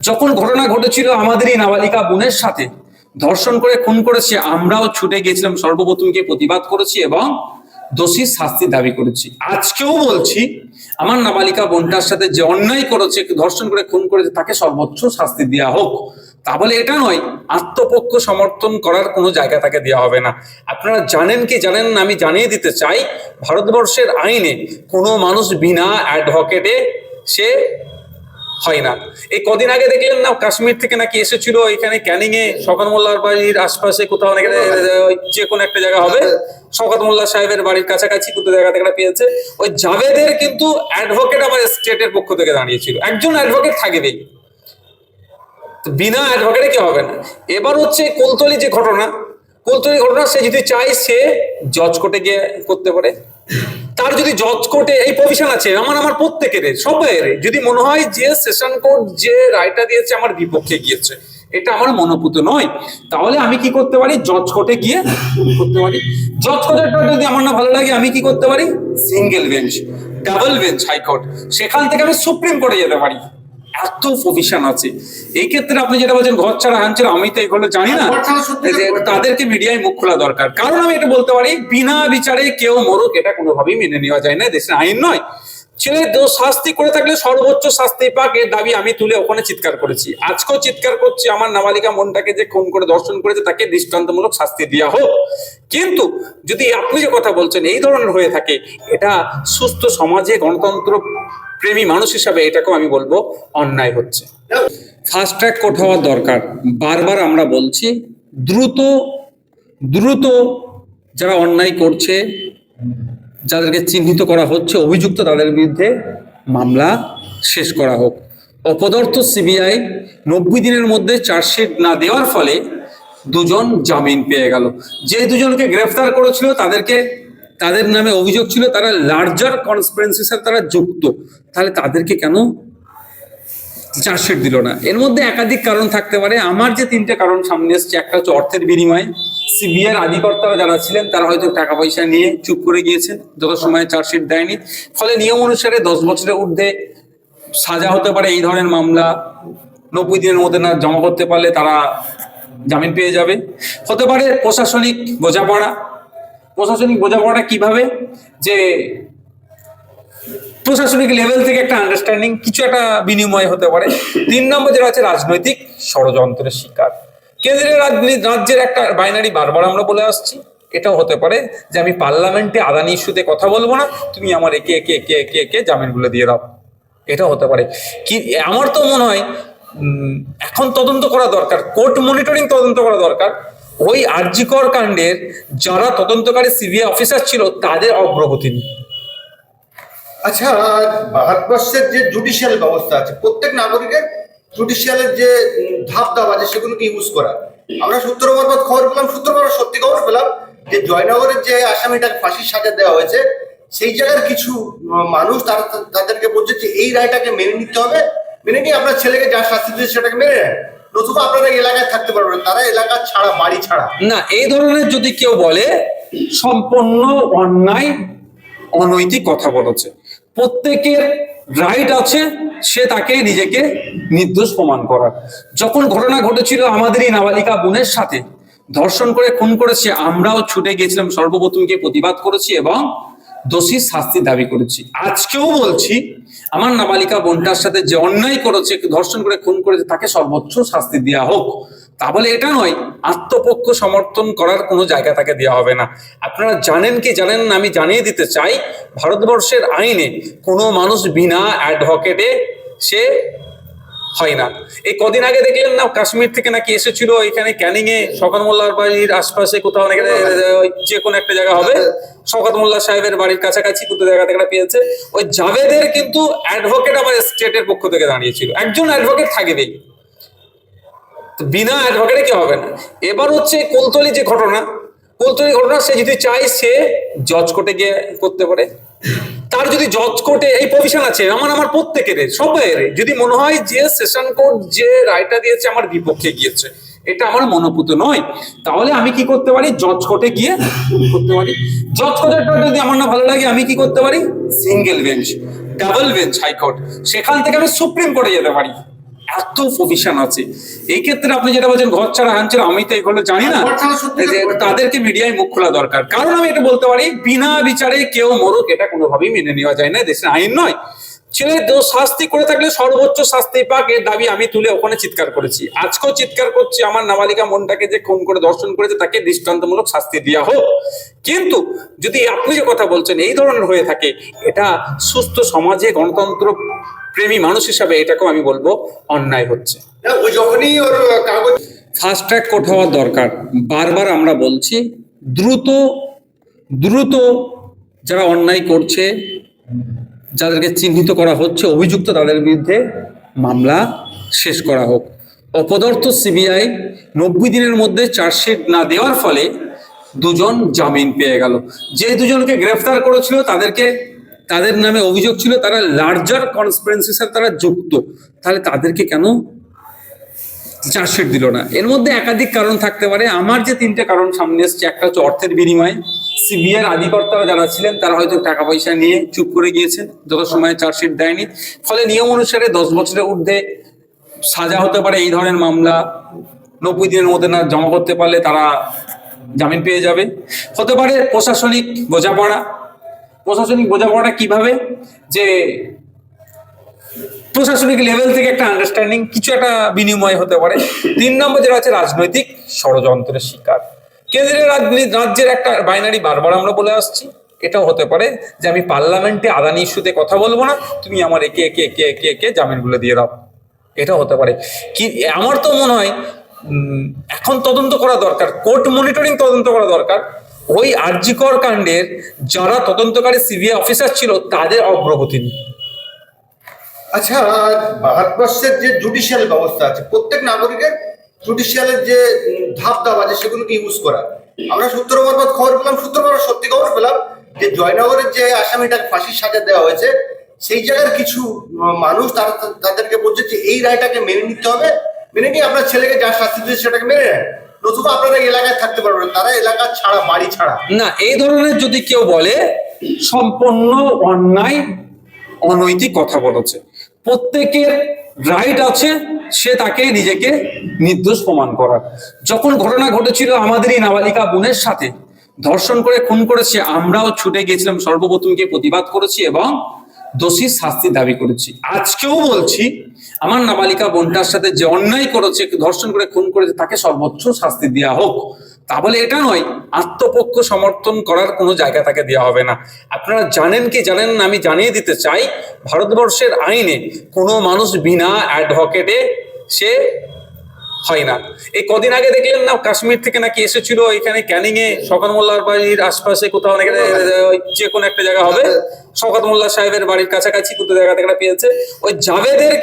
যখন ঘটনা ঘটেছিল আমাদেরই নাবালিকা বোনের সাথে, ধর্ষণ করে খুন করেছে, আমরাও ছুটে গিয়েছিলাম সর্বপ্রথমকে প্রতিবাদ করেছি এবং দোষী শাস্তি দাবি করেছি। আজকেও বলছি, আমার নাবালিকা বোনটার সাথে যে অন্যায় করেছে ধর্ষণ করে খুন করেছে, তাকে সর্বোচ্চ শাস্তি দেওয়া হোক। তা বলে এটা নয়, আত্মপক্ষ সমর্থন করার কোনো জায়গা তাকে দেওয়া হবে না। আপনারা জানেন কি জানেন না, আমি জানিয়ে দিতে চাই, ভারতবর্ষের আইনে কোনো মানুষ বিনা অ্যাডভোকেটে সে হয় না। এই কদিন আগে দেখলেন না কাশ্মীর থেকে নাকি এসেছিল? এখানে ক্যানিং এ শকত মোল্লার বাড়ির আশপাশে কোথাও নাকি ওই যে কোনো একটা জায়গা হবে। শকত মোল্লা সাহেবের বাড়ির কাছাকাছি কোথাও জায়গা থেকে পেয়েছে। ওই জাভেদের কিন্তু অ্যাডভোকেট আমার স্টেটের পক্ষ থেকে দাঁড়িয়েছিল। একজন অ্যাডভোকেট থাকবেই। তো বিনা অ্যাডভোকেটে কি হবে না। এবার হচ্ছে কুলতলি যে ঘটনা কুলতলি ঘটনা সে যদি চায় সে জজ কোর্টে গিয়ে করতে পারে। তার যদি জজ কোর্টে এই প্রভিশন আছে, আমার আমার প্রত্যেকের, সবাইয়ের, যদি মনে হয় যে সেশন কোর্ট যে রায়টা দিয়েছে আমার বিপক্ষে গিয়েছে, এটা আমার মনোপুত নয়, তাহলে আমি কি করতে পারি? জজ কোর্টে গিয়ে করতে পারি। জজ কোর্টেরটা যদি আমার না ভালো লাগে, আমি কি করতে পারি? Single bench double bench high court সেখান থেকে আমি সুপ্রিম কোর্টে যেতে পারি। এত প্রভিশন আছে। এই ক্ষেত্রে আপনি যেটা বলছেন ঘর ছাড়া হান ছাড়া আমি তো এগুলো জানি না। তাদেরকে মিডিয়ায় মুখ খোলা দরকার। কারণ আমি এটা বলতে পারি বিনা বিচারে কেউ মরুক এটা কোনোভাবেই মেনে নেওয়া যায় না দেশের আইন নয়। ছেলে দোষ শাস্তি করে থাকলে সর্বোচ্চ শাস্তি পাক এর দাবি আমি তুলে ওখানে চিৎকার করেছি। আজকেও চিৎকার করছি, আমার নাবালিকা মনটাকে যে খুন করে দর্শন করেছে তাকে দৃষ্টান্তমূলক শাস্তি দেওয়া হোক। কিন্তু যদি আপনি যে কথা বলছেন, এই ধরনের হয়ে থাকে, এটা সুস্থ সমাজে গণতন্ত্র প্রেমী মানুষ হিসাবে এটাকেও আমি বলব অন্যায় হচ্ছে। ফাস্ট ট্র্যাক কোর্ট হওয়ার দরকার। বারবার আমরা বলছি, দ্রুত দ্রুত যারা অন্যায় করছে যাদেরকে চিহ্নিত করা হচ্ছে, অভিযুক্ত তাদের বিরুদ্ধে মামলা শেষ করা হোক। অপদার্থ সিবিআই নব্বই দিনের মধ্যে চার্জশিট না দেওয়ার ফলে দুজন জামিন পেয়ে গেল। যে দুজনকে গ্রেফতার করেছিল, তাদেরকে, তাদের নামে অভিযোগ ছিল, তারা লার্জার কনসপিরেন্সির সাথে তারা যুক্ত। তাহলে তাদেরকে কেন চার্জশিট দিল না? এর মধ্যে একাধিক কারণ থাকতে পারে। আমার যে তিনটে কারণ সামনে এসছে, একটা হচ্ছে অর্থের বিনিময়ে সিবিআর আধিকর্তারা যারা ছিলেন তারা হয়তো টাকা পয়সা নিয়ে চুপ করে গিয়েছেন যত সময় চার্জশিট দেয়নি। ফলে নিয়ম অনুসারে দশ বছরের ঊর্ধ্বে সাজা হতে পারে এই ধরনের মামলা। নব্বই দিনের মধ্যে না জমা করতে পারলে তারা জামিন পেয়ে যাবে। হতে পারে প্রশাসনিক বোঝাপড়া। প্রশাসনিক বোঝাপড়াটা কীভাবে? যে প্রশাসনিক লেভেল থেকে একটা আন্ডারস্ট্যান্ডিং কিছু একটা বিনিময় হতে পারে। তিন নম্বর যেটা হচ্ছে রাজনৈতিক ষড়যন্ত্রের শিকার। রাজনীতি রাজ্যের একটা বাইনারি বারবার আমরা বলে আসছি। এটাও হতে পারে যে আমি পার্লামেন্টে আদানি ইস্যুতে কথা বলব না, তুমি আমার একে একে একে একে একে জামিনগুলো দিয়ে দাও। এটা হতে পারে। কি, আমার তো মনে হয় এখন তদন্ত করা দরকার, কোর্ট মনিটরিং তদন্ত করা দরকার। ওই আর্যিকর কাণ্ডের যারা তদন্তকারী সিবিআই অফিসার ছিল, তাদের অগ্রগতি নিয়ে। আচ্ছা ভারতবর্ষের যে জুডিশিয়াল ব্যবস্থা আছে, প্রত্যেক নাগরিকের জুডিশিয়ালের যে ধাপ ধাপ আছে সেগুলোকে ইউজ করা, আমরা সূত্র মারফত খবর পেলাম, সূত্র মারফত সত্যি খবর পেলাম যে জয়নগরের যে আসামিটাকে ফাঁসির সাজা দেওয়া হয়েছে, সেই জায়গার কিছু মানুষ তারা তাদেরকে বলছে যে এই রায়টাকে মেনে নিতে হবে, মেনে নিয়ে আপনার ছেলেকে যা শাস্তি দিয়েছে সেটাকে মেনে নেন নতুবা আপনারা এলাকায় থাকতে পারবেন। তারা এলাকা ছাড়া, বাড়ি ছাড়া না, এই ধরনের যদি কেউ বলে, সম্পূর্ণ অন্যায়, অনৈতিক কথা বলেছে প্রত্যেকের রাইট আছে সে তাকে নিজেকে নির্দোষ প্রমাণ করার যখন ঘটনা ঘটেছিল আমাদেরই নাবালিকা বোনের সাথে, ধর্ষণ করে খুন করেছে, আমরাও ছুটে গেছিলাম সর্বপ্রথমকে প্রতিবাদ করেছি এবং দোষী শাস্তি দাবি করেছি। আজকেও বলছি, আমার নাবালিকা বোনটার সাথে যে অন্যায় করেছে, ধর্ষণ করে খুন করেছে, তাকে সর্বোচ্চ শাস্তি দেওয়া হোক। তা বলে এটা নয় আত্মপক্ষ সমর্থন করার কোনো জায়গা তাকে দেওয়া হবে না। আপনারা জানেন কি জানেন না আমি জানিয়ে দিতে চাই ভারতবর্ষের আইনে কোনো মানুষ বিনা অ্যাডভোকেটে সে হয় না। এই কদিন আগে দেখলেন না কাশ্মীর থেকে নাকি এসেছিল এখানে ক্যানিং এ শকত মোল্লার বাড়ির আশপাশে কোথাও নাকি ওই যে কোনো একটা জায়গা হবে শকত মোল্লা সাহেবের বাড়ির কাছাকাছি কোথাও জায়গা থেকে পেয়েছে। ওই জাভেদের কিন্তু অ্যাডভোকেট আমার স্টেটের পক্ষ থেকে দাঁড়িয়েছিল। একজন অ্যাডভোকেট থাকবেই। বিনা অ্যাডভোকেটে কি হবে না? এবার হচ্ছে কুলতলি যে ঘটনা কুলতলি ঘটনা, সে যদি চায় সে জজ কোর্টে গিয়ে করতে পারে। তার যদি জজ কোর্টে এই প্রভিশন আছে, আমার আমার প্রত্যেকের, সবাইয়ের, যদি মনে হয় যে সেশন কোর্ট যে রায়টা দিয়েছে আমার বিপক্ষে গিয়েছে, এটা আমার মনোপুত নয়, তাহলে আমি কি করতে পারি? জজ কোর্টে গিয়ে করতে পারি। জজ কোর্টেরটা যদি আমার না ভালো লাগে, আমি কি করতে পারি? Single bench double bench high court সেখান থেকে আমি সুপ্রিম কোর্টে যেতে পারি। এত প্রভিশন আছে এই ক্ষেত্রে আপনি যেটা বলছেন ঘর ছাড়া হানছেন ছাড়া আমি তো এগুলো জানি না। তাদেরকে মিডিয়ায় মুখ খোলা দরকার কারণ আমি এটা বলতে পারি বিনা বিচারে কেউ মরুক এটা কোনোভাবেই মেনে নেওয়া যায় না দেশের আইন নয় ছেলে দোষ শাস্তি করে থাকলে সর্বোচ্চ শাস্তি পাক এর দাবি আমি তুলে ওখানে চিৎকার করেছি। আজকেও চিৎকার করছি আমার নাবালিকা মনটাকে যে খুন করে দর্শন করেছে তাকে দৃষ্টান্তমূলক শাস্তি দেওয়া হোক। কিন্তু যদি আপনি যে কথা বলছেন এই ধরনের হয়ে থাকে এটা সুস্থ সমাজে গণতন্ত্র প্রেমী মানুষ হিসাবে এটাকেও আমি বলব অন্যায় হচ্ছে। যখনই ওর কাগজ ফাস্ট ট্র্যাক কোর্ট হওয়ার দরকার। বারবার আমরা বলছি দ্রুত দ্রুত যারা অন্যায় করছে যাদেরকে চিহ্নিত করা হচ্ছে, অভিযুক্ত তাদের বিরুদ্ধে মামলা শেষ করা হোক। অপদার্থ সিবিআই নব্বই দিনের মধ্যে চার্জশিট না দেওয়ার ফলে দুজন জামিন পেয়ে গেল। যে দুজনকে গ্রেফতার করেছিল, তাদেরকে, তাদের নামে অভিযোগ ছিল, তারা লার্জার কনসপিরেন্সির সাথে তারা যুক্ত। তাহলে তাদেরকে কেন চার্জশিট দিল না। এর মধ্যে একাধিক কারণ থাকতে পারে। আমার যে তিনটে কারণ সামনে এসছে, একটা হচ্ছে অর্থের বিনিময়ে। সিবিআর আধিকর্তারা যারা ছিলেন, তারা হয়তো টাকা পয়সা নিয়ে চুপ করে গিয়েছেন, যত সময় চার্জশিট দেয়নি। ফলে নিয়ম অনুসারে দশ বছরের ঊর্ধ্বে সাজা হতে পারে এই ধরনের মামলা। নব্বই দিনের মধ্যে না জমা করতে পারলে তারা জামিন পেয়ে যাবে। হতে পারে প্রশাসনিক বোঝাপড়া। প্রশাসনিক বোঝাপড়া কীভাবে? যে প্রশাসনিক লেভেল থেকে একটা আন্ডারস্ট্যান্ডিং কিছু একটা বিনিময় হতে পারে। তিন নম্বর যেটা আছে রাজনৈতিক ষড়যন্ত্রের শিকার। কেন্দ্রীয় রাজ্যের একটা বাইনারি বারবার আমরা বলে আসছি। এটাও হতে পারে যে আমি পার্লামেন্টে আদানি ইস্যুতে কথা বলব না, তুমি আমার একে একে একে একে একে জামিনগুলো দিয়ে দাও। এটাও হতে পারে। কি, আমার তো মনে হয় এখন তদন্ত করা দরকার কোর্ট মনিটরিং তদন্ত করা দরকার। ওই আরজিকর কাণ্ডের যারা তদন্তকারী সিবিআই অফিসার ছিল, তাদের অগ্রগতি নিয়ে। আচ্ছা ভারতবর্ষের যে জুডিশিয়াল ব্যবস্থা আছে, প্রত্যেক নাগরিকের জুডিশিয়ালের যে ধাপ ধাপ আছে, সেগুলোকে ইউজ করা। আমরা সূত্র মারফত খবর পেলাম, সূত্র মারফত সত্যি খবর পেলাম যে জয়নগরের যে আসামিটাকে ফাঁসির সাজা দেওয়া হয়েছে, সেই জায়গার কিছু মানুষ তাদেরকে বলছে যে এই রায়টাকে মেনে নিতে হবে। মেনে নিয়ে আপনার ছেলেকে যা শাস্তি দিয়েছে সেটাকে মেনে নেন। নতুবা আপনারা এলাকায় থাকতে পারবেন। তারা এলাকা ছাড়া, বাড়ি ছাড়া। না, এই ধরনের যদি কেউ বলে, সম্পূর্ণ অন্যায়, অনৈতিক কথা বলেছে। প্রত্যেকের রাইট আছে, সে তাকে নিজেকে নির্দোষ প্রমাণ করার। যখন ঘটনা ঘটেছিল আমাদেরই নাবালিকা বোনের সাথে, ধর্ষণ করে খুন করেছে, আমরাও ছুটে গেছিলাম সর্বপ্রথম গিয়ে প্রতিবাদ করেছি এবং দোষীর শাস্তির দাবি করেছি। আজকেও বলছি, আমার নাবালিকা বোনটার সাথে যে অন্যায় করেছে, ধর্ষণ করে খুন করেছে, তাকে সর্বোচ্চ শাস্তি দেওয়া হোক। তা বলে এটা নয় আত্মপক্ষ সমর্থন করার কোনো জায়গা তাকে দেওয়া হবে না। আপনারা জানেন কি জানেন না আমি জানিয়ে দিতে চাই ভারতবর্ষের আইনে কোনো মানুষ বিনা অ্যাডভোকেটে সে হয় না। এই কদিন আগে দেখলেন না কাশ্মীর থেকে নাকি এসেছিল এখানে ক্যানিং এ শকাত মোল্লার বাড়ির আশপাশে কোথাও নাকি ওই যে কোনো একটা জায়গা হবে শকাত মোল্লা সাহেবের বাড়ির কাছাকাছি কোথাও জায়গা থেকে পেয়েছে। ওই জাভেদের